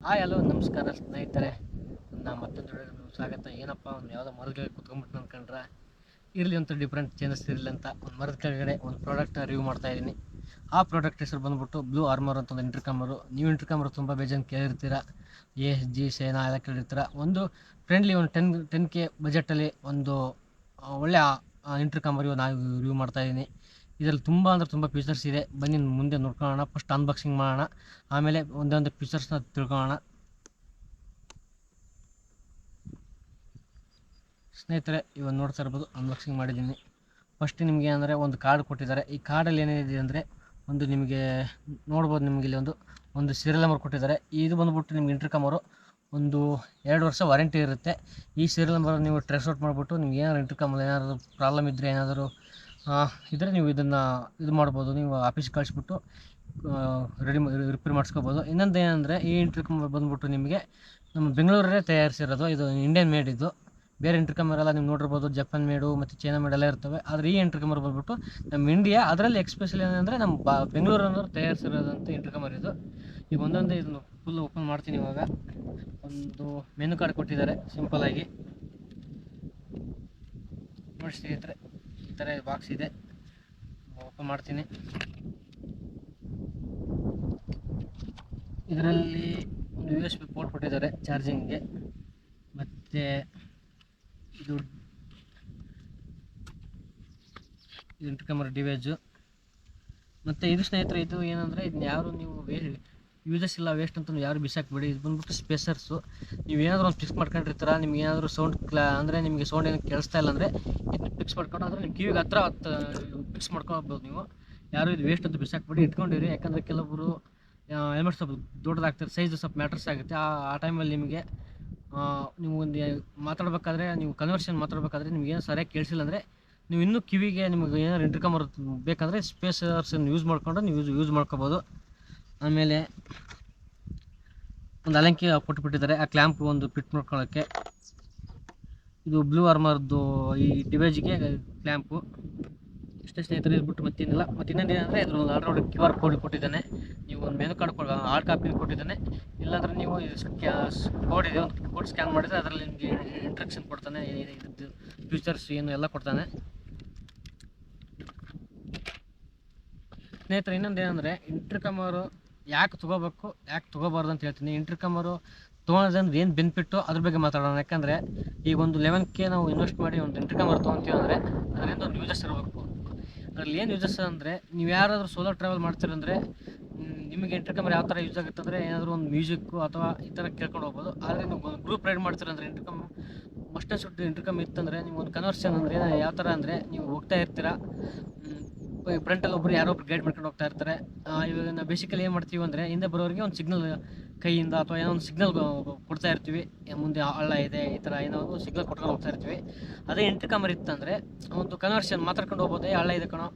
Hi, hello, ನಮಸ್ಕಾರ ಸ್ನೇಹಿತರೆ. ನಾ ಮತ್ತೊಂದು ನಿಮ್ಗೆ ಸ್ವಾಗತ. ಏನಪ್ಪ, ಒಂದು ಯಾವುದೋ ಮರದ ಕೆಳಗೆ ಕುತ್ಕೊಂಡ್ಬಿಟ್ಟು ಅಂದ್ಕೊಂಡ್ರೆ ಇರಲಿ ಅಂತ ಡಿಫ್ರೆಂಟ್ ಚೇಂಜಸ್ ಇರಲಿ ಅಂತ ಒಂದು ಮರದ ಕೆಳಗಡೆ ಒಂದು ಪ್ರಾಡಕ್ಟ್ ರಿವ್ಯೂ ಮಾಡ್ತಾ ಇದ್ದೀನಿ. ಆ ಪ್ರಾಡಕ್ಟ್ ಹೆಸರು ಬಂದುಬಿಟ್ಟು ಬ್ಲೂ ಆರ್ಮರ್ ಅಂತ ಒಂದು ಇಂಟರ್ ಕಾಮರು ನೀವು ಇಂಟ್ರಿಕಾಮರು ತುಂಬ ಬೇಜಾನ್ ಕೇಳಿರ್ತೀರ? ಎ ಎಸ್ ಜಿ ಸೇನಾ ಎಲ್ಲ ಕೇಳಿರ್ತಾರೆ ಒಂದು ಫ್ರೆಂಡ್ಲಿ ಒಂದು ಟೆನ್ ಟೆನ್ ಕೆ ಬಜೆಟಲ್ಲಿ ಒಂದು ಒಳ್ಳೆಯ ಒಳ್ಳೆ ಕಂಬರಿ ನಾವು ರಿವ್ಯೂ ಮಾಡ್ತಾಯಿದ್ದೀನಿ ಇದರಲ್ಲಿ ತುಂಬ ಅಂದರೆ ತುಂಬ ಫೀಚರ್ಸ್ ಇದೆ. ಬನ್ನಿ ಮುಂದೆ ನೋಡ್ಕೊಳ್ಳೋಣ. ಫಸ್ಟ್ ಅನ್ಬಾಕ್ಸಿಂಗ್ ಮಾಡೋಣ. ಆಮೇಲೆ ಒಂದೊಂದು ಫೀಚರ್ಸ್ನ ತಿಳ್ಕೊಳ್ಳೋಣ. ಸ್ನೇಹಿತರೆ, ಇವಾಗ ನೋಡ್ತಾ ಇರ್ಬೋದು ಅನ್ಬಾಕ್ಸಿಂಗ್ ಮಾಡಿದ್ದೀನಿ. ಫಸ್ಟ್ ನಿಮಗೆ ಅಂದರೆ ಒಂದು ಕಾರ್ಡ್ ಕೊಟ್ಟಿದ್ದಾರೆ. ಈ ಕಾರ್ಡಲ್ಲಿ ಏನಿದೆ ಅಂದರೆ ಒಂದು ನಿಮಗೆ, ನೋಡ್ಬೋದು ನಿಮಗೆ ಇಲ್ಲಿ ಒಂದು ಒಂದು ಸೀರಿಯಲ್ ನಂಬರ್ ಕೊಟ್ಟಿದ್ದಾರೆ. ಇದು ಬಂದ್ಬಿಟ್ಟು ನಿಮ್ಗೆ ಅವರು ಒಂದು ಎರಡು ವರ್ಷ ವಾರಂಟಿ ಇರುತ್ತೆ. ಈ ಸೀರಿಯಲ್ ನಂಬರ್ ನೀವು ಟ್ರೇಸ್ ಔಟ್ ಮಾಡಿಬಿಟ್ಟು ನಿಮ್ಗೆ ಏನಾದ್ರು ಇಂಟ್ರಿಕಮಲ್ಲಿ ಏನಾದರೂ ಪ್ರಾಬ್ಲಮ್ ಇದ್ದರೆ ಏನಾದರೂ ಇದ್ದರೆ ನೀವು ಇದನ್ನು ಇದು ಮಾಡ್ಬೋದು. ನೀವು ಆಫೀಸ್ಗೆ ಕಳಿಸ್ಬಿಟ್ಟು ರೆಡಿ ರಿಪೇರ್ ಮಾಡಿಸ್ಕೋಬೋದು. ಇನ್ನೊಂದು ಏನಂದರೆ ಈ ಇಂಟ್ರಿಕಮ್ ಬಂದ್ಬಿಟ್ಟು ನಿಮಗೆ ನಮ್ಮ ಬೆಂಗಳೂರಲ್ಲೇ ತಯಾರಿಸಿರೋದು, ಇದು ಇಂಡಿಯನ್ ಮೇಡ್ ಇದು. ಬೇರೆ ಇಂಟರ್ಕಮರ್ ಎಲ್ಲ ನೀವು ನೋಡಿರ್ಬೋದು ಜಪಾನ್ ಮೇಡು ಮತ್ತು ಚೈನಾ ಮೇಡ್ ಎಲ್ಲ ಇರ್ತವೆ. ಆದರೆ ಈ ಇಂಟರ್ಕಮರ್ ಬಂದ್ಬಿಟ್ಟು ನಮ್ಮ ಇಂಡಿಯಾ ಅದರಲ್ಲಿ ಎಕ್ಸ್ಪೆಷಲಿ ಏನಂದರೆ ನಮ್ಮ ಬಾ ಬೆಂಗಳೂರನ್ನೋರು ತಯಾರಿಸಿರೋದಂಥ ಕಮರ್ ಇದು. ಈಗ ಒಂದೊಂದೇ ಇದನ್ನು ಫುಲ್ ಓಪನ್ ಮಾಡ್ತೀನಿ ಇವಾಗ. ಒಂದು ಮೆನು ಕಾರ್ಡ್ ಕೊಟ್ಟಿದ್ದಾರೆ ಸಿಂಪಲಾಗಿ ನೋಡಿ ಸ್ನೇಹಿತರೆ ಈ ಥರ ಬಾಕ್ಸ್ ಇದೆ. ಓಪನ್ ಮಾಡ್ತೀನಿ. ಇದರಲ್ಲಿ ಒಂದು ಯು ಎಸ್ ಬಿ ಪೋರ್ಟ್ ಕೊಟ್ಟಿದ್ದಾರೆ ಚಾರ್ಜಿಂಗ್ಗೆ ಮತ್ತು ಇದು ಇಂಟರ್ಕಮರ್ ಡಿವೈಜು ಮತ್ತು ಇದು ಸ್ನೇಹಿತರೆ, ಇದು ಏನಂದರೆ ಇದನ್ನ ಯಾರು ನೀವು ವೇ ಯೂಸಸ್ ಇಲ್ಲ ವೇಸ್ಟ್ ಅಂತ ಯಾರು ಬಿಸಾಕ್ಬೇಡಿ. ಇದು ಬಂದ್ಬಿಟ್ಟು ಸ್ಪೇಸರ್ಸು ನೀವು ಏನಾದರೂ ಒಂದು ಫಿಕ್ಸ್ ಮಾಡ್ಕೊಂಡಿರ್ತೀರ, ನಿಮ್ಗೆ ಏನಾದರೂ ಸೌಂಡ್ ಕ್ಲಾ ಅಂದರೆ ನಿಮಗೆ ಸೌಂಡ್ ಏನು ಕೇಳಿಸ್ತಾ ಇಲ್ಲ ಅಂದರೆ ಇದನ್ನ ಫಿಕ್ಸ್ ಮಾಡ್ಕೊಂಡು ಅಂದರೆ ನಿಮ್ಮ ಕಿವಿಗೆ ಹತ್ರ ಫಿಕ್ಸ್ ಮಾಡ್ಕೊಬೋದು ನೀವು. ಯಾರು ಇದು ವೇಸ್ಟ್ ಅಂತ ಬಿಸಾಕ್ಬೇಡಿ, ಇಟ್ಕೊಂಡಿರಿ. ಯಾಕಂದರೆ ಕೆಲವೊಬ್ಬರು ಹೆಲ್ಮೆಟ್ ಸ್ವಲ್ಪ ದೊಡ್ಡದಾಗ್ತಾರೆ ಸೈಜ್ ಸ್ವಲ್ಪ ಮ್ಯಾಟ್ರಸ್ ಆಗುತ್ತೆ. ಆ ಟೈಮಲ್ಲಿ ನಿಮಗೆ ನೀವು ಒಂದು ಮಾತಾಡಬೇಕಾದ್ರೆ, ನೀವು ಕನ್ವರ್ಷನ್ ಮಾತಾಡಬೇಕಾದ್ರೆ ನಿಮ್ಗೆ ಏನು ಸರಿಯಾಗಿ ಕೇಳಿಸಿಲ್ಲ ಅಂದರೆ ನೀವು ಇನ್ನೂ ಕಿವಿಗೆ ನಿಮಗೆ ಏನಾದ್ರು ಇಂಟ್ರಿಕಮ್ ಬೇಕಂದರೆ ಸ್ಪೇಸರ್ಸನ್ನು ಯೂಸ್ ಮಾಡಿಕೊಂಡು ನೀವು ಯೂಸ್ ಯೂಸ್ ಮಾಡ್ಕೋಬೋದು. ಆಮೇಲೆ ಒಂದು ಅಲಂಕಿ ಕೊಟ್ಬಿಟ್ಟಿದ್ದಾರೆ, ಆ ಕ್ಲ್ಯಾಂಪ್ ಒಂದು ಫಿಟ್ ಮಾಡ್ಕೊಳ್ಳೋಕ್ಕೆ. ಇದು ಬ್ಲೂ ಆರ್ಮರ್ದು ಈ ಡಿವೈಸ್ಗೆ ಕ್ಲ್ಯಾಂಪು ಇಷ್ಟೇ ಸ್ನೇಹಿತರು ಇದ್ಬಿಟ್ಟು ಮತ್ತೇನಿಲ್ಲ ಮತ್ತು ಇನ್ನೊಂದು ಏನಂದರೆ ಇದ್ರ ಒಂದು ಆರ್ಡ್ರ್ ಕ್ಯೂ ಆರ್ ಕೋಡ್ ಕೊಟ್ಟಿದ್ದಾನೆ. ಒಂದು ಮೆನು ಕಾರ್ಡ್ ಕೊಡ ಹಾರ್ಡ್ ಕಾಪಿ ಕೊಟ್ಟಿದ್ದಾನೆ. ಇಲ್ಲಾಂದ್ರೆ ನೀವು ಕೋಡ್ ಇದೆ, ಒಂದು ಕೋಡ್ ಸ್ಕ್ಯಾನ್ ಮಾಡಿದರೆ ಅದರಲ್ಲಿ ನಿಮಗೆ ಇಂಟ್ರಕ್ಷನ್ ಕೊಡ್ತಾನೆ ಇದು ಫ್ಯೂಚರ್ಸ್ ಏನು ಎಲ್ಲ ಕೊಡ್ತಾನೆ. ಸ್ನೇಹಿತರೆ ಇನ್ನೊಂದು ಏನಂದರೆ ಇಂಟರ್ಕಮರು ಯಾಕೆ ತೊಗೋಬೇಕು, ಯಾಕೆ ತೊಗೋಬಾರ್ದು ಅಂತ ಹೇಳ್ತೀನಿ. ಇಂಟರ್ಕಮರು ತೊಗೊಳೋದ್ರಿಂದ ಏನು ಬೆನಿಫಿಟ್ಟು ಅದ್ರ ಬಗ್ಗೆ ಮಾತಾಡೋಣ. ಯಾಕಂದರೆ ಈಗ ಒಂದು ಲೆವೆನ್ ಕೆ ನಾವು ಇನ್ವೆಸ್ಟ್ ಮಾಡಿ ಒಂದು ಇಂಟರ್ಕಮರ್ ತೊಗೊತೀವಿ ಅಂದರೆ ಅದರಿಂದ ಒಂದು ಯೂಸಸ್ ಇರಬೇಕು. ಅದರಲ್ಲಿ ಏನು ಯೂಸಸ್ ಅಂದರೆ, ನೀವು ಯಾರಾದರೂ ಸೋಲೋ ಟ್ರಾವೆಲ್ ಮಾಡ್ತೀರಂದರೆ ನಿಮಗೆ ಇಂಟರ್ಕಮರ್ ಯಾವ ಥರ ಯೂಸ್ ಆಗುತ್ತೆ ಅಂದರೆ ಏನಾದರೂ ಒಂದು ಮ್ಯೂಸಿಕ್ಕು ಅಥವಾ ಈ ಥರ ಕೇಳ್ಕೊಂಡು ಹೋಗ್ಬೋದು. ಆದರೆ ನೀವು ಗ್ರೂಪ್ ರೈಡ್ ಮಾಡ್ತೀರಂದ್ರೆ ಇಂಟರ್ಕಮ್ ಮಸ್ಟನ್ ಸುಟ್ಟು ಇತ್ತು ಇತ್ತಂದರೆ ನೀವು ಒಂದು ಕನ್ವರ್ಷನ್ ಅಂದರೆ ಯಾವ ಥರ ಅಂದರೆ ನೀವು ಹೋಗ್ತಾ ಇರ್ತೀರಾ. ಫ್ರಂಟಲ್ಲಿ ಒಬ್ಬರು ಯಾರೋ ಒಬ್ರು ಗೈಡ್ ಮಾಡ್ಕೊಂಡು ಹೋಗ್ತಾ ಇರ್ತಾರೆ. ಇವಾಗ ನಾವು ಬೇಸಿಕಲಿ ಏನು ಮಾಡ್ತೀವಿ ಅಂದರೆ ಹಿಂದೆ ಬರೋರಿಗೆ ಒಂದು ಸಿಗ್ನಲ್ ಕೈಯಿಂದ ಅಥವಾ ಏನೋ ಒಂದು ಸಿಗ್ನಲ್ ಕೊಡ್ತಾ ಇರ್ತೀವಿ. ಮುಂದೆ ಹಳ್ಳ ಇದೆ, ಈ ಥರ ಏನೋ ಒಂದು ಸಿಗ್ನಲ್ ಕೊಟ್ಕೊಂಡು ಹೋಗ್ತಾ ಇರ್ತೀವಿ. ಅದೇ ಇಂಟರ್ಕಮರ್ ಇತ್ತಂದರೆ ಒಂದು ಕನ್ವರ್ಷನ್ ಮಾತಾಡ್ಕೊಂಡು ಹೋಗ್ಬೋದೇ, ಹಳ್ಳ ಇದೆ ಕಣೋ.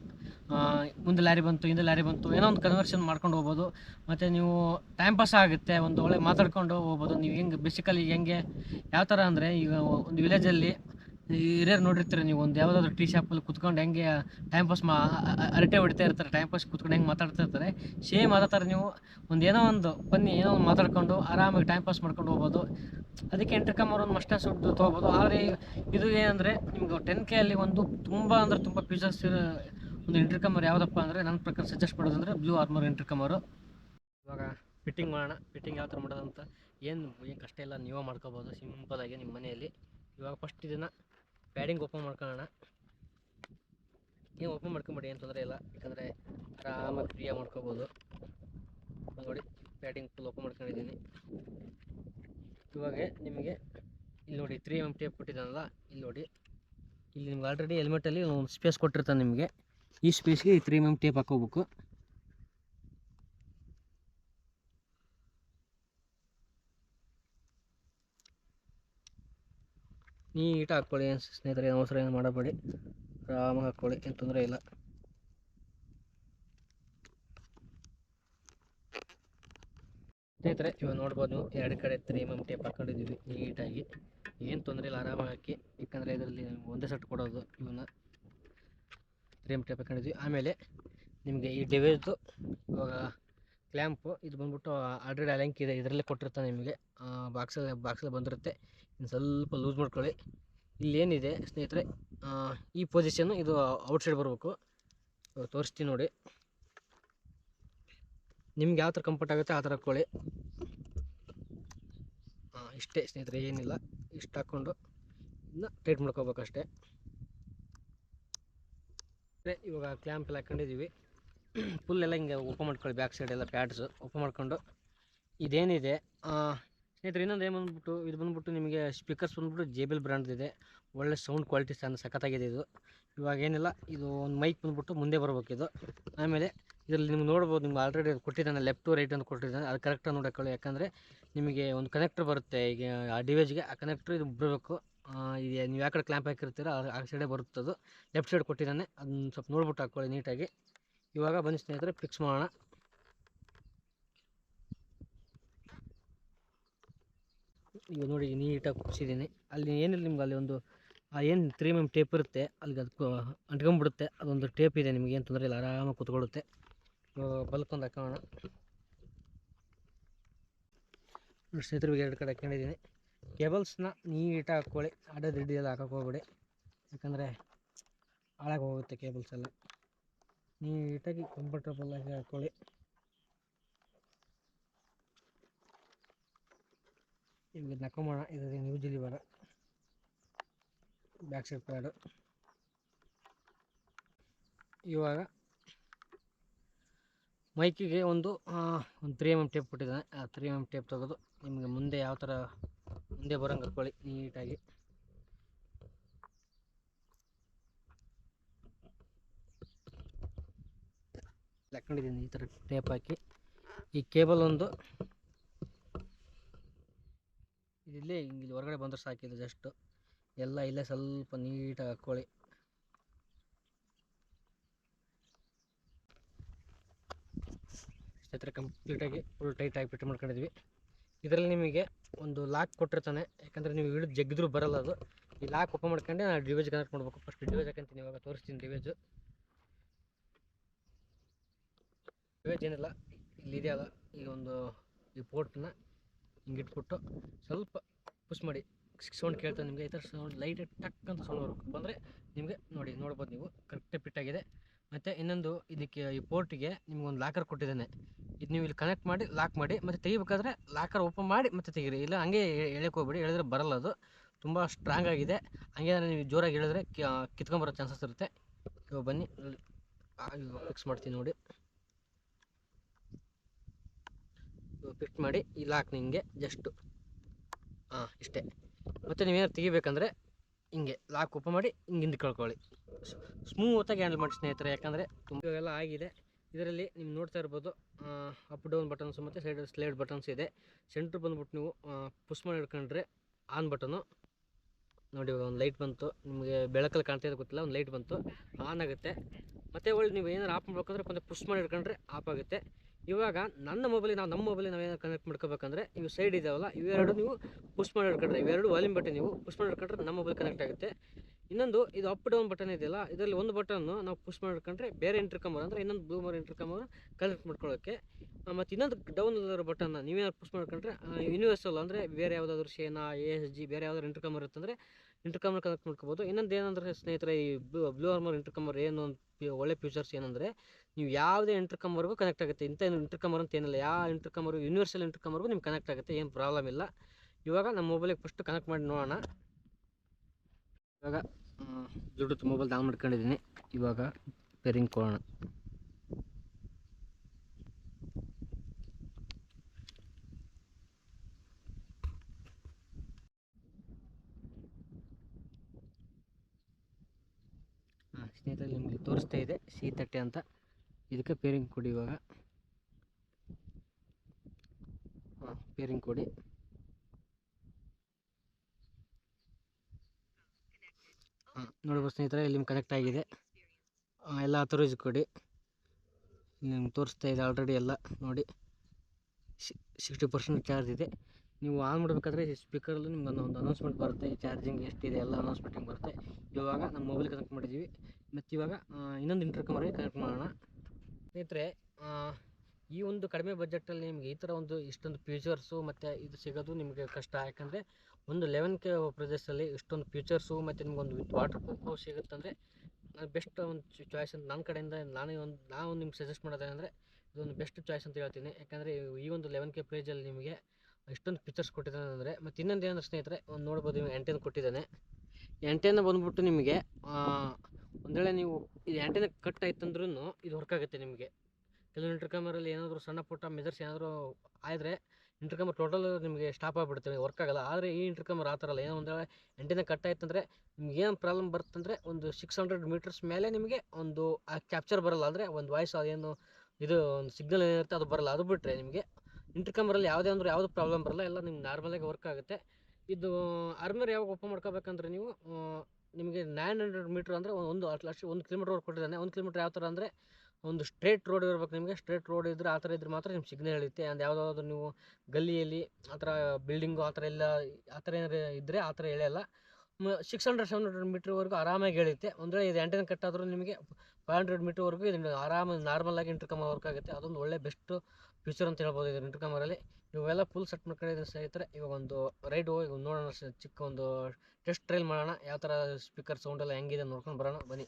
ಮುಂದೆ ಲಾರಿ ಬಂತು, ಹಿಂದೆ ಲಾರಿ ಬಂತು, ಏನೋ ಒಂದು ಕನ್ವರ್ಷನ್ ಮಾಡ್ಕೊಂಡು ಹೋಗ್ಬೋದು. ಮತ್ತು ನೀವು ಟೈಮ್ ಪಾಸ್ ಆಗುತ್ತೆ, ಒಂದು ಒಳ್ಳೆ ಮಾತಾಡ್ಕೊಂಡು ಹೋಗ್ಬೋದು. ನೀವು ಹೆಂಗೆ ಬೇಸಿಕಲಿ ಹೆಂಗೆ, ಯಾವ ಥರ ಅಂದರೆ, ಈಗ ಒಂದು ವಿಲೇಜಲ್ಲಿ ಹಿರಿಯರು ನೋಡಿರ್ತೀರ ನೀವು, ಒಂದು ಯಾವುದಾದ್ರು ಟೀ ಶಾಪಲ್ಲಿ ಕುತ್ಕೊಂಡು ಹೆಂಗೆ ಟೈಮ್ ಪಾಸ್ ಮಾ ಅರಟೆ ಹೊಡಿತಾ ಇರ್ತಾರೆ ಟೈಮ್ ಪಾಸ್ ಕುತ್ಕೊಂಡು ಹೆಂಗೆ ಮಾತಾಡ್ತಾ ಇರ್ತಾರೆ. ಸೇಮ್ ಅದೇ ಥರ ನೀವು ಒಂದು ಏನೋ ಒಂದು, ಬನ್ನಿ, ಏನೋ ಒಂದು ಮಾತಾಡ್ಕೊಂಡು ಆರಾಮಾಗಿ ಟೈಮ್ ಪಾಸ್ ಮಾಡ್ಕೊಂಡು ಹೋಗ್ಬೋದು. ಅದಕ್ಕೆ ಇಂಟರ್ಕಮರ್ ಒಂದು ಮಸ್ಟ ಸುಟ್ಟು ತೊಗೋಬೋದು. ಆದರೆ ಇದು ಏನಂದರೆ, ನಿಮ್ಗೆ ಟೆನ್ ಕೆ ಅಲ್ಲಿ ಒಂದು ತುಂಬ ಅಂದರೆ ತುಂಬ ಫೀಚರ್ಸ್ ಒಂದು ಇಂಟರ್ಕಮರ್ ಯಾವುದಪ್ಪ ಅಂದರೆ ನನ್ನ ಪ್ರಕಾರ ಸಜೆಸ್ಟ್ ಮಾಡೋದಂದ್ರೆ ಬ್ಲೂ ಆರ್ಮರ್ ಇಂಟರ್ಕಮರು ಇವಾಗ ಫಿಟ್ಟಿಂಗ್ ಮಾಡೋಣ ಫಿಟ್ಟಿಂಗ್ ಯಾವ ಥರ ಮಾಡೋದಂತ ಏನು ಏನು ಕಷ್ಟ ಇಲ್ಲ, ನೀವೇ ಮಾಡ್ಕೋಬೋದು ಸಿಂಪಲಾಗಿ ನಿಮ್ಮ ಮನೆಯಲ್ಲಿ. ಇವಾಗ ಫಸ್ಟ್ ಇದನ್ನು ಪ್ಯಾಡಿಂಗ್ ಓಪನ್ ಮಾಡ್ಕೊಳ್ಳೋಣ. ಏನು ಓಪನ್ ಮಾಡ್ಕೊಂಬಿಡಿ, ಏನು ತೊಂದರೆ ಇಲ್ಲ. ಯಾಕಂದರೆ ಆರಾಮಾಗಿ ಫ್ರೀಯಾಗಿ ಮಾಡ್ಕೋಬೋದು. ನೋಡಿ ಪ್ಯಾಡಿಂಗ್ ಫುಲ್ ಓಪನ್ ಮಾಡ್ಕೊಂಡಿದ್ದೀನಿ. ಇವಾಗ ನಿಮಗೆ ಇಲ್ಲಿ ನೋಡಿ ತ್ರೀ ಎಂ ಟೇಪ್ ಕೊಟ್ಟಿದ್ದಾನಲ್ಲ, ಇಲ್ಲಿ ನೋಡಿ. ಇಲ್ಲಿ ನಿಮ್ಗೆ ಆಲ್ರೆಡಿ ಹೆಲ್ಮೆಟಲ್ಲಿ ಒಂದು ಸ್ಪೇಸ್ ಕೊಟ್ಟಿರ್ತಾನೆ ನಿಮಗೆ. ಈ ಸ್ಪೇಸ್ಗೆ ತ್ರೀ ಎಂ ಟೇಪ್ ಹಾಕೋಬೇಕು. ನೀಟ್ ಹಾಕ್ಕೊಳ್ಳಿ ಏನು ಸ್ನೇಹಿತರೆ ಅವಸರ ಏನು ಮಾಡಬೇಡಿ. ಆರಾಮಾಗಿ ಹಾಕ್ಕೊಳ್ಳಿ, ಏನು ತೊಂದರೆ ಇಲ್ಲ. ಸ್ನೇಹಿತರೆ, ಇವಾಗ ನೋಡ್ಬೋದು ನೀವು, ಎರಡು ಕಡೆ ತ್ರೀ ಎಂ ಎಂ ಟೇಪ್ ಹಾಕೊಂಡಿದ್ದೀವಿ, ನೀಟಾಗಿ. ಏನು ತೊಂದರೆ ಇಲ್ಲ, ಆರಾಮಾಗಿ ಹಾಕಿ. ಯಾಕಂದರೆ ಇದರಲ್ಲಿ ಒಂದೇ ಸೆಟ್ ಕೊಡೋದು ಇವನ್ನ. ತ್ರೀ ಟೈಪ್ ಹಾಕೊಂಡಿದ್ವಿ. ಆಮೇಲೆ ನಿಮಗೆ ಈ ಡಿವೈಸ್ದು ಇವಾಗ ಕ್ಲ್ಯಾಂಪು ಇದು ಬಂದ್ಬಿಟ್ಟು ಆಲ್ರೆಡಿ ಅಲಂಕ್ ಇದೆ. ಇದರಲ್ಲೇ ಕೊಟ್ಟಿರ್ತಾನೆ ನಿಮಗೆ. ಬಾಕ್ಸಲ್ಲಿ ಬಾಕ್ಸಲ್ಲಿ ಬಂದಿರುತ್ತೆ. ಇನ್ನು ಸ್ವಲ್ಪ ಲೂಸ್ ಮಾಡ್ಕೊಳ್ಳಿ. ಇಲ್ಲೇನಿದೆ ಸ್ನೇಹಿತರೆ? ಈ ಪೊಸಿಷನ್ನು ಇದು ಔಟ್ಸೈಡ್ ಬರಬೇಕು. ತೋರಿಸ್ತೀನಿ ನೋಡಿ. ನಿಮ್ಗೆ ಯಾವ ಥರ ಕಂಫರ್ಟ್ ಆಗುತ್ತೆ ಆ ಥರ ಹಾಕ್ಕೊಳ್ಳಿ ಇಷ್ಟೇ ಸ್ನೇಹಿತರೆ, ಏನಿಲ್ಲ. ಇಷ್ಟು ಹಾಕ್ಕೊಂಡು ಇನ್ನು ಟೈಟ್ ಮಾಡ್ಕೋಬೇಕಷ್ಟೇ. ಅದೇ ಇವಾಗ ಕ್ಲ್ಯಾಂಪ್ ಎಲ್ಲ ಫುಲ್ ಎಲ್ಲ ಹಿಂಗೆ ಓಪನ್ ಮಾಡ್ಕೊಳ್ಳಿ ಬ್ಯಾಕ್ ಸೈಡ್ ಎಲ್ಲ ಪ್ಯಾಡ್ಸು ಓಪನ್ ಮಾಡ್ಕೊಂಡು. ಇದೇನಿದೆ? ಸ್ನೇಹಿತರೆ, ಇನ್ನೊಂದು ಏನು ಬಂದ್ಬಿಟ್ಟು, ಇದು ಬಂದ್ಬಿಟ್ಟು ನಿಮಗೆ ಸ್ಪೀಕರ್ಸ್ ಬಂದ್ಬಿಟ್ಟು ಜೆ ಬ್ರ್ಯಾಂಡ್ ಇದೆ. ಒಳ್ಳೆ ಸೌಂಡ್ ಕ್ವಾಲಿಟಿ ಸಖತ್ತಾಗಿದೆ ಇದು. ಇವಾಗ ಏನಿಲ್ಲ, ಇದು ಒಂದು ಮೈಕ್ ಬಂದ್ಬಿಟ್ಟು ಮುಂದೆ ಬರ್ಬೇಕು ಇದು. ಆಮೇಲೆ ಇದರಲ್ಲಿ ನಿಮ್ಗೆ ನೋಡ್ಬೋದು, ನಿಮ್ಗೆ ಆಲ್ರೆಡಿ ಕೊಟ್ಟಿದ್ದಾನೆ ಲೆಫ್ಟ್ ಟು ರೈಟ್ ಅಂತ ಕೊಟ್ಟಿದ್ದಾನೆ. ಅದು ಕರೆಕ್ಟಾಗಿ ನೋಡಿಕೊಳ್ಳಿ, ಯಾಕಂದರೆ ನಿಮಗೆ ಒಂದು ಕನೆಕ್ಟ್ರ್ ಬರುತ್ತೆ, ಈಗ ಆ ಡಿವೈಸ್ಗೆ ಆ ಕನೆಕ್ಟ್ರ್ ಇದು ಬರಬೇಕು ನೀವು ಯಾವ ಕಡೆ ಕ್ಲ್ಯಾಂಪ್ ಹಾಕಿರ್ತೀರ, ಆ- ಸೈಡೇ ಬರುತ್ತೆ ಅದು. ಲೆಫ್ಟ್ ಸೈಡ್ ಕೊಟ್ಟಿದ್ದಾನೆ ಅದನ್ನ ಸ್ವಲ್ಪ ನೋಡ್ಬಿಟ್ಟು ಹಾಕ್ಕೊಳ್ಳಿ ನೀಟಾಗಿ. ಇವಾಗ ಬನ್ನಿ ಸ್ನೇಹಿತರೆ ಫಿಕ್ಸ್ ಮಾಡೋಣ. ಈಗ ನೋಡಿ ನೀಟಾಗಿ ಕುಚ್ಚಿದ್ದೀನಿ ಅಲ್ಲಿ ಏನಿಲ್ಲ ನಿಮ್ಗೆ, ಅಲ್ಲಿ ಒಂದು ಏನು ತ್ರೀ ಎಂ ಟೇಪ್ ಇರುತ್ತೆ, ಅಲ್ಲಿಗೆ ಅದು ಅಂಟ್ಕೊಂಬಿಡುತ್ತೆ ಅದೊಂದು ಟೇಪ್ ಇದೆ, ನಿಮಗೆ ಏನು ತೊಂದರೆ ಇಲ್ಲ, ಆರಾಮಾಗಿ ಕೂತ್ಕೊಳ್ಳುತ್ತೆ. ಬಲ್ಕ್ ಒಂದು ಹಾಕೋಣ. ಸ್ನೇಹಿತರಿಗೆ ಎರಡು ಕಡೆ ಹಾಕೊಂಡಿದ್ದೀನಿ. ಕೇಬಲ್ಸ್ನ ನೀಟಾಗಿ ಹಾಕ್ಕೊಳ್ಳಿ ಅಡ್ಡದ ಹಿಡ್ಡಿ ಹಾಕೋಕೆ ಹಾಕಕ್ಕೆ ಹೋಗ್ಬೇಡಿ. ಯಾಕಂದರೆ ಹಾಳಾಗಿ ಹೋಗುತ್ತೆ ಕೇಬಲ್ಸ್ ಎಲ್ಲ. ನೀಟಾಗಿ ಕಂಫರ್ಟಬಲ್ ಆಗಿ ಹಾಕ್ಕೊಳ್ಳಿ ಇವಾಗ ಇದನ್ನ ಇದು ಇದರಲ್ಲಿ ಜಿಲಿವರ ಬ್ಯಾಕ್ ಸೈಡ್ ಪ್ಯಾಡು. ಇವಾಗ ಮೈಕಿಗೆ ಒಂದು ಒಂದು ತ್ರೀ ಎಂ ಎಂ ಟೇಪ್ ಕೊಟ್ಟಿದ್ದಾನೆ. ಆ ತ್ರೀ ಎಂ ಎಂ ಟೇಪ್ ತೆಗೆದು ನಿಮಗೆ ಮುಂದೆ ಯಾವ ಥರ ಮುಂದೆ ಬರಂಗ ಹಾಕೊಳ್ಳಿ ನೀಟಾಗಿ. ಹಾಕೊಂಡಿದ್ದೀನಿ ಈ ಥರ ಟೇಪ್ ಹಾಕಿ. ಈ ಕೇಬಲ್ ಒಂದು ಇದಿಲ್ಲೇ ಹಿಂಗೆ ಇಲ್ಲಿ ಹೊರಗಡೆ ಬಂದ್ರೆ ಸಾಕಿದೆ ಜಸ್ಟು ಎಲ್ಲ ಇಲ್ಲೇ ಸ್ವಲ್ಪ ನೀಟಾಗಿ ಹಾಕ್ಕೊಳ್ಳಿ ಸ್ನೇಹಿತರೆ ಕಂಪ್ಲೀಟಾಗಿ ಫುಲ್ ಟೈಟಾಗಿ ಫಿಟ್ ಮಾಡ್ಕೊಂಡಿದ್ವಿ. ಇದರಲ್ಲಿ ನಿಮಗೆ ಒಂದು ಲಾಕ್ ಕೊಟ್ಟಿರ್ತಾನೆ. ಯಾಕಂದರೆ ನೀವು ಹಿಡಿದು ಜಗ್ಗಿದ್ರು ಬರಲ್ಲ ಅದು. ಈ ಲಾಕ್ ಓಪನ್ ಮಾಡ್ಕೊಂಡೆ ನಾನು ಡಿವೈಸ್ ಕನೆಕ್ಟ್ ಮಾಡಬೇಕು. ಫಸ್ಟ್ ಡಿವೈಸ್ ಹಾಕಂತೀನಿ ಇವಾಗ, ತೋರಿಸ್ತೀನಿ ಡಿವೈಸ್ ಡಿವೈಸ್ ಏನಿಲ್ಲ ಇಲ್ಲಿದೆಯಲ್ಲ ಈ ಒಂದು, ಈ ಪೋರ್ಟ್ನ ಹಿಂಗೆ ಇಟ್ಕೊಟ್ಟು ಸ್ವಲ್ಪ ಪುಷ್ ಮಾಡಿ. ಸೌಂಡ್ ಕೇಳ್ತಾ ನಿಮಗೆ. ಈ ಥರ ಸೌಂಡ್ ಲೈಟ್ ಟಕ್ ಅಂತ ಸೌಂಡ್ ಬರಬೇಕು ಬಂದರೆ ನಿಮಗೆ ನೋಡಿ, ನೋಡ್ಬೋದು ನೀವು. ಕರೆಕ್ಟಾಗಿ ಫಿಟ್ ಆಗಿದೆ. ಮತ್ತು ಇನ್ನೊಂದು, ಇದಕ್ಕೆ ಈ ಪೋರ್ಟಿಗೆ ನಿಮ್ಗೊಂದು ಲಾಕರ್ ಕೊಟ್ಟಿದ್ದಾನೆ. ಇದು ನೀವು ಇಲ್ಲಿ ಕನೆಕ್ಟ್ ಮಾಡಿ ಲಾಕ್ ಮಾಡಿ, ಮತ್ತು ತೆಗಿಬೇಕಾದ್ರೆ ಲಾಕರ್ ಓಪನ್ ಮಾಡಿ ಮತ್ತೆ ತೆಗೀರಿ. ಇಲ್ಲ, ಹಂಗೆ ಎಳೆಕ್ ಹೋಗ್ಬೇಡಿ. ಎಳೆದ್ರೆ ಬರಲ್ಲ ಅದು. ತುಂಬ ಸ್ಟ್ರಾಂಗ್ ಆಗಿದೆ. ಹಂಗೆ ನೀವು ಜೋರಾಗಿ ಹೇಳಿದ್ರೆ ಕಿತ್ಕೊಂಬರೋ ಚಾನ್ಸಸ್ ಇರುತ್ತೆ. ಇವಾಗ ಬನ್ನಿ. ಫಿಕ್ಸ್ ಮಾಡ್ತೀನಿ ನೋಡಿ. ಫಿಕ್ಸ್ ಮಾಡಿ, ಈ ಲಾಕ್ ನಿಮಗೆ ಜಸ್ಟು ಹಾಂ ಇಷ್ಟೇ. ಮತ್ತು ನೀವೇನಾದ್ರು ತೆಗಿಬೇಕಂದ್ರೆ ಹಿಂಗೆ ಲಾಕ್ ಓಪನ್ ಮಾಡಿ ಹಿಂಗೆ ಹಿಂದೆ ಕಳ್ಕೊಳ್ಳಿ. ಸ್ಮೂತಾಗಿ ಹ್ಯಾಂಡಲ್ ಮಾಡಿ ಸ್ನೇಹಿತರೆ, ಯಾಕಂದರೆ ತುಂಬ ಎಲ್ಲ ಆಗಿದೆ. ಇದರಲ್ಲಿ ನೀವು ನೋಡ್ತಾ ಇರ್ಬೋದು ಅಪ್ ಡೌನ್ ಬಟನ್ಸ್ ಮತ್ತು ಸೈಡ್ ಸ್ಲೈಡ್ ಬಟನ್ಸ್ ಇದೆ. ಸೆಂಟ್ರ್ ಬಂದ್ಬಿಟ್ಟು ನೀವು ಪುಷ್ ಮಾಡಿ ಹಿಡ್ಕೊಂಡ್ರೆ ಆನ್ ಬಟನು ನೋಡಿ ಇವಾಗ ಒಂದು ಲೈಟ್ ಬಂತು. ನಿಮಗೆ ಬೆಳಕಲ್ಲಿ ಕಾಣ್ತಾ ಇದೆ ಗೊತ್ತಿಲ್ಲ, ಒಂದು ಲೈಟ್ ಬಂತು. ಆನ್ ಆಗುತ್ತೆ. ಮತ್ತು ಒಳ್ಳೆ ನೀವು ಏನಾರು ಆಫ್ ಮಾಡ್ಬೇಕಂದ್ರೆ ಒಂದು ಪುಷ್ ಮಾಡಿ ಹಿಡ್ಕೊಂಡ್ರೆ ಆಫ್ ಆಗುತ್ತೆ. ಇವಾಗ ನನ್ನ ಮೊಬೈಲಿಗೆ ನಾವು ನಮ್ಮ ಮೊಬೈಲಿಗೆ ನಾವೇನಾದ್ರು ಕನೆಕ್ಟ್ ಮಾಡ್ಕೋಬೇಕಂದ್ರೆ ಇವು ಸೈಡ್ ಇದಾವಲ್ಲ, ಇವೆರಡು ನೀವು ಪುಷ್ ಮಾಡಿ ಹಿಡ್ಕೊಂಡ್ರೆ, ಇವೆರಡು ವಾಲ್ಯೂಮ್ ಬಟನ್ ನೀವು ಪುಷ್ ಮಾಡಿ ಹಿಡ್ಕೊಂಡ್ರೆ ನಮ್ಮ ಮೊಬೈಲ್ ಕನೆಕ್ಟ್ ಆಗುತ್ತೆ. ಇನ್ನೊಂದು, ಇದು ಅಪ್ ಡೌನ್ ಬಟನ್ ಇದೆಯಲ್ಲ, ಇದರಲ್ಲಿ ಒಂದು ಬಟನ್ನು ನಾವು ಪುಷ್ ಮಾಡ್ಕೊಂಡ್ರೆ ಬೇರೆ ಎಂಟ್ರಿ ಕಂಬರ್ ಅಂದರೆ ಇನ್ನೊಂದು ಬ್ಲೂ ಮರ್ ಕಂಬರ್ ಕನೆಕ್ಟ್ ಮಾಡ್ಕೊಳ್ಳೋಕ್ಕೆ ಮತ್ತು ಇನ್ನೊಂದು ಡೌನ್ ಇರೋ ಬಟನ್ನ ನೀವೇನಾದ್ರು ಪುಷ್ ಮಾಡ್ಕೊಂಡ್ರೆ ಯೂನಿವರ್ಸಲ್ ಅಂದರೆ ಬೇರೆ ಯಾವುದಾದ್ರೂ ಶೇನಾ ಎ ಎಸ್ ಜಿ ಬೇರೆ ಯಾವ್ದಾದ್ರು ಎಂಟ್ರಿ ಕಂಬರ್ ಇರುತ್ತಂದರೆ ಎಂಟ್ರಿ ಕಂಬರ್ ಕನೆಕ್ಟ್ ಮಾಡ್ಕೋಬೋದು. ಇನ್ನೊಂದು ಏನಂದರೆ ಸ್ನೇಹಿತರೆ, ಈ ಬ್ಲೂ ಆರ್ಮರ್ ಎಂಟ್ರಿ ಕಂಬರ್ ಏನು ಒಳ್ಳೆ ಫ್ಯೂಚರ್ಸ್ ಏನಂದರೆ, ನೀವು ಯಾವುದೇ ಇಂಟರ್ಕಮರ್ಗೂ ಕನೆಕ್ಟ್ ಆಗುತ್ತೆ. ಇಂಥ ಇಂಟರ್ಕಮರ್ ಅಂತ ಏನಿಲ್ಲ. ಯಾವ ಇಂಟರ್ಕಮರ್ ಯೂನಿವರ್ಸಲ್ ಇಂಟರ್ಕಮರ್ಗೂ ನಿಮ್ಗೆ ಕನೆಕ್ಟ್ ಆಗುತ್ತೆ, ಏನು ಪ್ರಾಬ್ಲಮ್ ಇಲ್ಲ. ಇವಾಗ ನಮ್ಮ ಮೊಬೈಲಿಗೆ ಫಸ್ಟ್ ಕನೆಕ್ಟ್ ಮಾಡಿ ನೋಡೋಣ. ಇವಾಗ ಬ್ಲೂಟೂತ್ ಮೊಬೈಲ್ ಆನ್ ಮಾಡ್ಕೊಂಡಿದ್ದೀನಿ. ಇವಾಗ ಪೇರಿಂಗ್ ಕೊಡೋಣ. ಹಾಂ, ಸ್ನೇಹಿತರೆ, ನಿಮಗೆ ತೋರಿಸ್ತಾ ಇದೆ. ಸಿ ತಟ್ಟೆ ಅಂತ. ಇದಕ್ಕೆ ಪೇರಿಂಗ್ ಕೊಡಿ ಇವಾಗ. ಹಾಂ ಪೇರಿಂಗ್ ಕೊಡಿ. ನೋಡ್ಬೋದು ಸ್ನೇಹಿತರೆ, ಇಲ್ಲಿ ನಿಮ್ಗೆ ಕನೆಕ್ಟ್ ಆಗಿದೆ. ಎಲ್ಲ ಅಥರೈಸ್ ಕೊಡಿ. ನಿಮ್ಗೆ ತೋರಿಸ್ತಾ ಇದೆ ಆಲ್ರೆಡಿ ಎಲ್ಲ ನೋಡಿ. ಸಿಕ್ಸ್ಟಿ ಪರ್ಸೆಂಟ್ ಚಾರ್ಜ್ ಇದೆ. ನೀವು ಆನ್ ಮಾಡಬೇಕಾದ್ರೆ ಸ್ಪೀಕರಲ್ಲಿ ನಿಮ್ಗೆ ಒಂದು ಅನೌನ್ಸ್ಮೆಂಟ್ ಬರುತ್ತೆ. ಚಾರ್ಜಿಂಗ್ ಎಷ್ಟಿದೆ, ಎಲ್ಲ ಅನೌನ್ಸ್ಮೆಂಟಿಂಗ್ ಬರುತ್ತೆ. ಇವಾಗ ನಮ್ಮ ಮೊಬೈಲ್ ಕನೆಕ್ಟ್ ಮಾಡಿದ್ದೀವಿ. ಮತ್ತು ಇವಾಗ ಇನ್ನೊಂದು ಇನ್ನೊಂದು ಇಂಟರ್ಕಮರ್ಗೆ ಕನೆಕ್ಟ್ ಮಾಡೋಣ. ಸ್ನೇಹಿತರೆ ಈ ಒಂದು ಕಡಿಮೆ ಬಜೆಟಲ್ಲಿ ನಿಮಗೆ ಈ ಥರ ಒಂದು ಇಷ್ಟೊಂದು ಫ್ಯೂಚರ್ಸು ಮತ್ತು ಇದು ಸಿಗೋದು ನಿಮಗೆ ಕಷ್ಟ. ಯಾಕಂದರೆ ಒಂದು ಲೆವೆನ್ ಕೆ ಪ್ರದೇಶದಲ್ಲಿ ಇಷ್ಟೊಂದು ಫೀಚರ್ಸು ಮತ್ತು ನಿಮ್ಗೊಂದು ವಿತ್ ವಾಟರ್ ಪ್ರೂಫು ಸಿಗುತ್ತಂದರೆ ಬೆಸ್ಟ್ ಒಂದು ಚಾಯ್ಸ್ ಅಂತ ನನ್ನ ಕಡೆಯಿಂದ ನಾನೇ ಒಂದು ನಾವು ನಿಮ್ಗೆ ಸಜೆಸ್ಟ್ ಮಾಡೋದೇನೆಂದರೆ ಇದೊಂದು ಬೆಸ್ಟ್ ಚಾಯ್ಸ್ ಅಂತ ಹೇಳ್ತೀನಿ. ಯಾಕಂದರೆ ಈ ಒಂದು ಲೆವೆನ್ ಕೆ ಪ್ರೈಸಲ್ಲಿ ನಿಮಗೆ ಇಷ್ಟೊಂದು ಫೀಚರ್ಸ್ ಕೊಟ್ಟಿದ್ದಾನೆ ಅಂದರೆ ಮತ್ತು ಇನ್ನೊಂದು ಏನಂದ್ರೆ ಸ್ನೇಹಿತರೆ, ಒಂದು ನೋಡ್ಬೋದು ನೀವು ಆ್ಯಂಟೆನ್ ಕೊಟ್ಟಿದ್ದಾನೆ. ಆ್ಯಂಟೆನ ಬಂದ್ಬಿಟ್ಟು ನಿಮಗೆ ಒಂದು ವೇಳೆ ನೀವು ಇದು ಆ್ಯಂಟೆನ ಕಟ್ ಆಯ್ತಂದ್ರೂ ಇದು ವರ್ಕ್ ಆಗುತ್ತೆ ನಿಮಗೆ. ಕಿಲೋಮೀಟ್ರ್ ಕ್ಯಾಮ್ರಲ್ಲಿ ಏನಾದರೂ ಸಣ್ಣ ಪುಟ್ಟ ಮೆಜರ್ಸ್ ಏನಾದರೂ ಆದರೆ ಇಂಟರ್ಕಮರ್ ಟೋಟಲ್ ನಿಮಗೆ ಸ್ಟಾಪ್ ಆಗಿಬಿಡುತ್ತೆ ವರ್ಕ್ ಆಗಲ್ಲ. ಆದರೆ ಈ ಇಂಟ್ರಕಮ್ ಆ ಥರ ಅಲ್ಲ ಏನೋ ಒಂದು ವೇಳೆ ಕಟ್ ಆಯ್ತಂದರೆ ನಿಮ್ಗೆ ಏನು ಪ್ರಾಬ್ಲಮ್ ಬರುತ್ತಂದರೆ ಒಂದು ಸಿಕ್ಸ್ ಹಂಡ್ರೆಡ್ ಮೀಟರ್ಸ್ ಮೇಲೆ ನಿಮಗೆ ಒಂದು, ಆ ಕ್ಯಾಪ್ಚರ್ ಬರಲ್ಲ. ಅಂದರೆ ಒಂದು ವಾಯ್ಸ್ ಅದೇನು ಇದು ಒಂದು ಸಿಗ್ನಲ್ ಏನಿರುತ್ತೆ ಅದು ಬರಲ್ಲ. ಅದು ಬಿಟ್ಟರೆ ನಿಮಗೆ ಇಂಟರ್ಕಮರಲ್ಲಿ ಯಾವುದೇ ಅಂದ್ರೆ ಯಾವುದು ಪ್ರಾಬ್ಲಮ್ ಬರಲ್ಲ. ಎಲ್ಲ ನಿಮ್ಗೆ ನಾರ್ಮಲಾಗಿ ವರ್ಕ್ ಆಗುತ್ತೆ. ಇದು ಆರ್ಮರ್ ಯಾವಾಗ ಓಪನ್ ಮಾಡ್ಕೋಬೇಕಂದ್ರೆ ನೀವು ನಿಮಗೆ ನೈನ್ ಹಂಡ್ರೆಡ್ ಮೀಟ್ರ್ ಅಂದರೆ ಒಂದು ಅಟ್ಲಾಸ್ಟ್ ಒಂದು ಕಿಲೋಮೀಟ್ರ್ ಕೊಟ್ಟಿದ್ದಾನೆ. ಒಂದು ಕಿಲೋಮೀಟ್ರ್ ಯಾವ ಥರ ಅಂದರೆ ಒಂದು ಸ್ಟ್ರೇಟ್ ರೋಡ್ ಇರ್ಬೇಕು ನಿಮಗೆ. ಸ್ಟ್ರೇಟ್ ರೋಡ್ ಇದ್ದರೆ ಆ ಥರ ಇದ್ರೆ ಮಾತ್ರ ನಿಮ್ಮ ಸಿಗ್ನಲ್ ಇಳಿಯುತ್ತೆ ಆ್ಯಂಡ್ ಯಾವುದಾದ್ರು ನೀವು ಗಲ್ಲಿಯಲ್ಲಿ ಆ ಥರ ಬಿಲ್ಡಿಂಗು ಆ ಥರ ಎಲ್ಲ ಆ ಥರ ಏನಾರು ಇದ್ದರೆ ಆ ಥರ ಎಳೆಯಲ್ಲ. ಸಿಕ್ಸ್ ಹಂಡ್ರೆಡ್ ಸೆವೆನ್ ಹಂಡ್ರೆಡ್ ಮೀಟ್ರ್ವರೆಗೂ ಆರಾಮಾಗಿ ಎಳೆಯುತ್ತೆ. ವೇಳೆ ಇದು ಆ್ಯಂಟೆನ್ ಕಟ್ ಆದರೂ ನಿಮಗೆ ಫೈವ್ ಹಂಡ್ರೆಡ್ ಮೀಟ್ರ್ವರೆಗೂ ಇದು ಆರಾಮಾಗಿ ನಾರ್ಮಲಾಗಿ ಇಂಟರ್ಕಮರ್ ವರ್ಕ್ ಆಗುತ್ತೆ. ಅದೊಂದು ಒಳ್ಳೆ ಬೆಸ್ಟ್ ಫ್ಯೂಚರ್ ಅಂತ ಹೇಳ್ಬೋದು ಇದು ಇಂಟರ್ಕಮರಲ್ಲಿ ಇವೆಲ್ಲ ಫುಲ್ ಸೆಟ್ ಮಾಡ್ಕೊಂಡಿದ್ರೆ ಸ್ನೇಹಿತರೆ, ಇವಾಗ ಒಂದು ರೈಡ್ ಹೋಗಿ ನೋಡೋಣ ಚಿಕ್ಕ ಒಂದು ಟೆಸ್ಟ್ ಟ್ರೈಲ್ ಮಾಡೋಣ. ಯಾವ ಥರ ಸ್ಪೀಕರ್ ಸೌಂಡೆಲ್ಲ ಹೆಂಗಿದೆ ನೋಡ್ಕೊಂಡು ಬರೋಣ. ಬನ್ನಿ.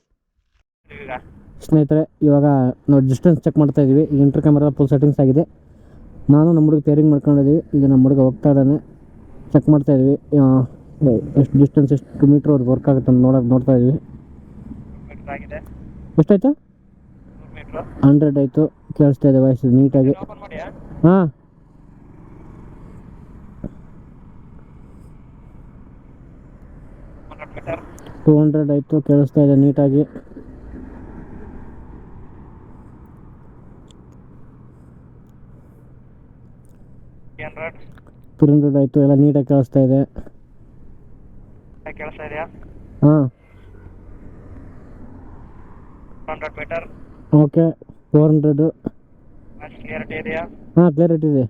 ಸ್ನೇಹಿತರೆ, ಇವಾಗ ನಾವು ಡಿಸ್ಟೆನ್ಸ್ ಚೆಕ್ ಮಾಡ್ತಾ ಇದೀವಿ. ಈಗ ಇಂಟರ್ ಕ್ಯಾಮರಾ ಫುಲ್ ಸೆಟ್ಟಿಂಗ್ಸ್ ಆಗಿದೆ. ನಾನು ನಮ್ಮ ಹುಡುಗ ಪೇರಿಂಗ್ ಮಾಡ್ಕೊಂಡಿದ್ದೀವಿ ಈಗ ನಮ್ಮ ಹುಡುಗ ಹೋಗ್ತಾ ಇದ್ದಾನೆ. ಚೆಕ್ ಮಾಡ್ತಾ ಇದೀವಿ. ಎಷ್ಟು ಡಿಸ್ಟೆನ್ಸ್ ಎಷ್ಟು ಮೀಟ್ರ್ವರೆಗೆ ವರ್ಕ್ ಆಗುತ್ತೆ ಅಂತ ನೋಡೋದು ನೋಡ್ತಾ ಇದೀವಿ. ಎಷ್ಟಾಯ್ತು? ಹಂಡ್ರೆಡ್ ಆಯಿತು. ಕೇಳಿಸ್ತಾ ಇದೆ ವಾಯ್ಸ್ ನೀಟಾಗಿ. ಹಾಂ. ಟೂ ಹಂಡ್ರೆಡ್ ಆಯಿತು. ಕೇಳಿಸ್ತಾ ಇದೆ ನೀಟಾಗಿ. ಟೂ ಆಯಿತು ಎಲ್ಲ ನೀಟಾಗಿ ಕೇಳಿಸ್ತಾ ಇದೆ. ಕೇಳಿಸ್ತಾ ಇದೆಯಾ? ಹಾಂ. Hundred metre okay four hundred clarity ಇದೆಯಾ? ಹಾಂ ಕ್ಲಿಯರಿಟಿ ಇದೆ.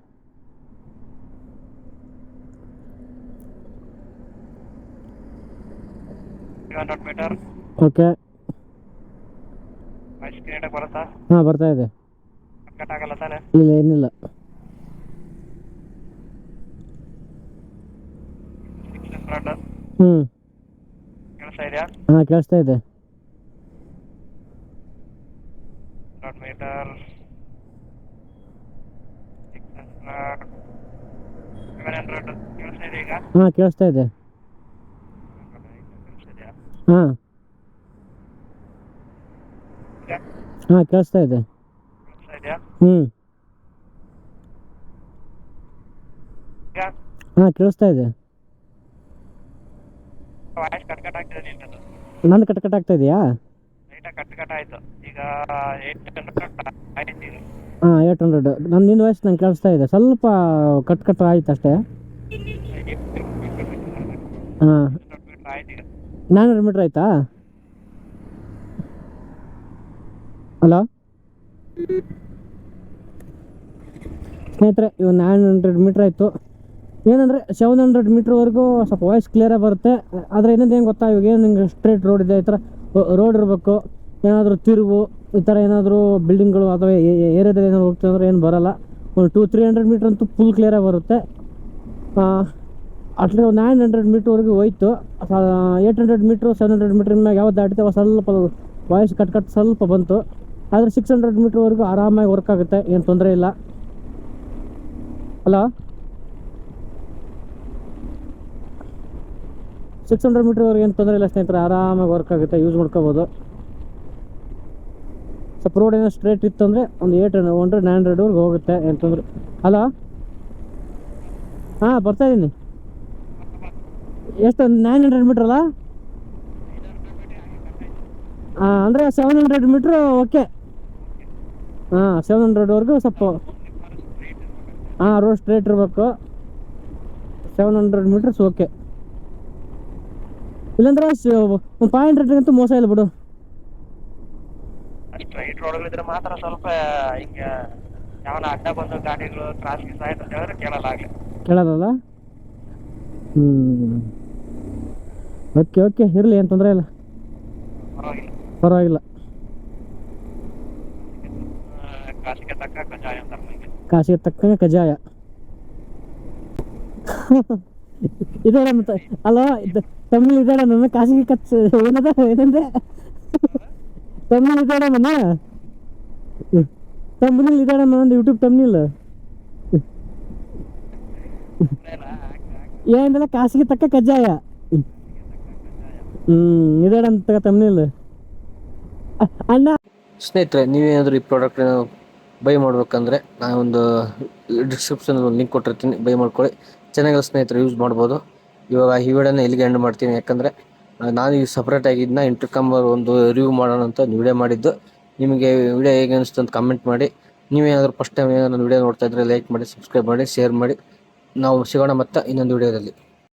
Hundred metre okay. ಕ್ಲಿಯರಿಟಿ ಬರುತ್ತಾ? ಹಾಂ ಬರ್ತಾ ಇದೆ. ಕಟ್ ಆಗಲ್ಲ ತಾನೆ? ಇಲ್ಲ ಏನಿಲ್ಲ ಸಿಕ್ಸ್ ಹ್ಞೂ. ಕೆಲಸ ಇದೆಯಾ? ಹಾಂ ಕೇಳಿಸ್ತಾ ಇದೆ. ಹಂಡ್ರೆಡ್ ಮೀಟರ್ ಕೆಲಸ ಇದೆ ಈಗ? ಹಾಂ ಕೇಳಿಸ್ತಾ ಇದೆ. ಹ್ಮ್ ಹಾ. ಹಾಂ ಕೇಳಿಸ್ತಾ ಇದೆ. ಈಗ? ಹಾಂ ಕೇಳಿಸ್ತಾ ಇದೆ. ವಾಯ್ಸ್ ಕಟ್ ಕಟ್ ಆಗ್ತಿದೆ ನಿನ್ನದು ನಂದು ಕಟ್ ಕಟ್ ಆಗ್ತಾ ಇದೆಯಾ? ಲೈಟಾಗಿ ಕಟ್ ಕಟ್ ಆಯ್ತು. ಈಗ ಏಟ್ ಹಂಡ್ರೆಡ್ ಆಯ್ತು ಈಗ. ಹಾಂ ಏಟ್ ಹಂಡ್ರೆಡ್ ನನ್ನ ನಿನ್ನ ವಾಯ್ಸ್ ನಂಗೆ ಕೇಳಿಸ್ತಾ ಇದೆ. ಸ್ವಲ್ಪ ಕಟ್ ಕಟ್ ಆಯ್ತು ಅಷ್ಟೇ. ಹಾಂ. ಆಯ್ತು ಈಗ ನಾನ್ನೂರು ಮೀಟ್ರ್ ಆಯ್ತಾ? ಹಲೋ ಸ್ನೇಹಿತರೆ ಇವು ನೈನ್ ಹಂಡ್ರೆಡ್ ಮೀಟ್ರ್ ಆಯಿತು. ಏನಂದರೆ ಸೆವೆನ್ ಹಂಡ್ರೆಡ್ ಮೀಟ್ರ್ವರೆಗೂ ಸ್ವಲ್ಪ ವಾಯ್ಸ್ ಕ್ಲಿಯರಾಗಿ ಬರುತ್ತೆ. ಆದರೆ ಇನ್ನೊಂದು ಏನು ಗೊತ್ತಾ? ಇವಾಗ ಏನು ನಿಂಗೆ ಸ್ಟ್ರೇಟ್ ರೋಡ್ ಇದೆ, ಈ ಥರ ರೋಡ್ ಇರಬೇಕು. ಏನಾದರೂ ತಿರುವು, ಈ ಥರ ಏನಾದರೂ ಬಿಲ್ಡಿಂಗ್ಗಳು ಅಥವಾ ಏರಿಯಾದಲ್ಲಿ ಏನಾದ್ರು ಹೋಗ್ತದೆ ಅಂದ್ರೆ ಏನು ಬರಲ್ಲ. ಒಂದು ಟೂ ತ್ರೀ ಹಂಡ್ರೆಡ್ ಮೀಟ್ರ್ ಅಂತೂ ಫುಲ್ ಕ್ಲಿಯರಾಗಿ ಬರುತ್ತೆ. ಅಟ್ಲಿ ಒಂದು ನೈನ್ ಹಂಡ್ರೆಡ್ ಮೀಟ್ರ್ವರೆಗೂ ಹೋಯ್ತು. Eight hundred metre seven hundred metre ಮ್ಯಾಗ ಯಾವ್ದು ಅವಾಗ ಸ್ವಲ್ಪ ವಾಯ್ಸ್ ಕಟ್ ಕಟ್ ಸ್ವಲ್ಪ ಬಂತು. ಆದರೆ ಸಿಕ್ಸ್ ಹಂಡ್ರೆಡ್ ಮೀಟ್ರ್ವರೆಗೂ ಆರಾಮಾಗಿ ವರ್ಕ್ ಆಗುತ್ತೆ, ಏನು ತೊಂದರೆ ಇಲ್ಲ. ಹಲೋ ಸಿಕ್ಸ್ ಹಂಡ್ರೆಡ್ ಮೀಟ್ರ್ವರೆಗೆ ಏನು ತೊಂದರೆ ಇಲ್ಲ ಸ್ನೇಹಿತರೆ, ಆರಾಮಾಗಿ ವರ್ಕ್ ಆಗುತ್ತೆ ಯೂಸ್ ಮಾಡ್ಕೋಬೋದು. ಸ್ವಲ್ಪ ರೋಡ್ ಏನೋ ಸ್ಟ್ರೇಟ್ ಇತ್ತು ಅಂದರೆ ಒಂದು ಏಯ್ಟ್ ಹಂಡ್ರೆಡ್ ನೈನ್ ಹಂಡ್ರೆಡ್ವರೆಗೆ ಹೋಗುತ್ತೆ, ಏನು ಹಲೋ ಹಾಂ, ಬರ್ತಾ ಇದ್ದೀನಿ ಎಷ್ಟು ನೈನ್ ಹಂಡ್ರೆಡ್ ಮೀಟ್ರ್ ಅಲ್ಲ ಹಾಂ ಅಂದರೆ ಸೆವೆನ್ ಹಂಡ್ರೆಡ್ ಮೀಟ್ರ್ ಓಕೆ ಹಾಂ ಸೆವೆನ್ ಹಂಡ್ರೆಡ್ವರೆಗೂ ಸ್ವಲ್ಪ, ಹಾಂ ರೋಡ್ ಸ್ಟ್ರೇಟ್ ಇರಬೇಕು. ಸೆವೆನ್ ಹಂಡ್ರೆಡ್ ಮೀಟರ್ಸ್ ಓಕೆ ಇಲ್ಲಾಂದ್ರೆ ಒಂದು ಫೈವ್ ಹಂಡ್ರೆಡ್ಗಂತೂ ಮೋಸ ಇಲ್ಲ ಬಿಡು. ಸ್ಟ್ರೈಟ್ ರೋಡ್ಗಳಿದ್ರೆ ಮಾತ್ರ ಸ್ವಲ್ಪ ಹಿಂಗೆ ಯಾವನ ಅಡ್ಡ ಬಂದು ಗಾಡಿಗಳು ಕ್ರಾಸ್ ಗೀಸ್ ಆಯ್ತು ಅಂತ ಹೇಳಿದ್ರೆ ಕೇಳಲ್ಲ ಆಗ್ಲಿ. ಕೇಳೋದಲ್ಲ? ಹ್ಞೂ ಓಕೆ ಓಕೆ ಇರಲಿ ಏನು ತೊಂದರೆ ಇಲ್ಲ. ಪರವಾಗಿಲ್ಲ. ಪರವಾಗಿಲ್ಲ. ಕಾಸಿಗೆ ತಕ್ಕ ಕಜಾಯ ನಂಗೆ ಕಾಸಿಗೆ ತಕ್ಕಂಗೆ ಕಜಾಯ ಇದೆ ಅಲ್ಲ ತಮಿಳ್ ಇದಾಡ ನನ್ನ ಖಾಸಗಿ ಕಚ್ ಏನದ ಏನಂದ್ರೆ ನನ್ನ ತಮಿಳ್ ಇದಾಡ ನನ್ನ ಯೂಟ್ಯೂಬ್ ತಮಿಳ್ ಏನಂದ್ರೆ ಕಾಸಿಗೆ ತಕ್ಕ ಕಜ್ಜಾಯ. ಹ್ಮ್ ಇದಾಡ ಅಂತ ತಮಿಳ್ ಅಣ್ಣ. ಸ್ನೇಹಿತರೆ, ನೀವೇನಾದರೂ ಈ ಪ್ರಾಡಕ್ಟ್ ಬೈ ಮಾಡ್ಬೇಕಂದ್ರೆ ನಾನು ಒಂದು ಒಂದು ಲಿಂಕ್ ಕೊಟ್ಟಿರ್ತೀನಿ. ಬೈ ಮಾಡ್ಕೊಳ್ಳಿ. ಚೆನ್ನಾಗಿರೋ ಸ್ನೇಹಿತರೆ ಯೂಸ್ ಮಾಡ್ಬೋದು. ಇವಾಗ ಈ ವಿಡಿಯೋನ ಇಲ್ಲಿಗೆ ಎಂಡ್ ಮಾಡ್ತೀನಿ. ಯಾಕಂದರೆ ನಾನು ಈಗ ಸಪ್ರೇಟಾಗಿ ಇದನ್ನ ಇಂಟರ್ಕಂಬರ್ ಒಂದು ರಿವ್ಯೂ ಮಾಡೋಣ ಅಂತ ಒಂದು ವಿಡಿಯೋ ಮಾಡಿದ್ದು. ನಿಮಗೆ ವಿಡಿಯೋ ಹೇಗೆ ಅನಿಸ್ತು ಅಂತ ಕಮೆಂಟ್ ಮಾಡಿ. ನೀವೇನಾದರೂ ಫಸ್ಟ್ ಟೈಮ್ ಏನಾದ್ರು ವಿಡಿಯೋ ನೋಡ್ತಾ ಇದ್ರೆ ಲೈಕ್ ಮಾಡಿ ಸಬ್ಸ್ಕ್ರೈಬ್ ಮಾಡಿ ಶೇರ್ ಮಾಡಿ. ನಾವು ಸಿಗೋಣ ಮತ್ತೆ ಇನ್ನೊಂದು ವಿಡಿಯೋದಲ್ಲಿ.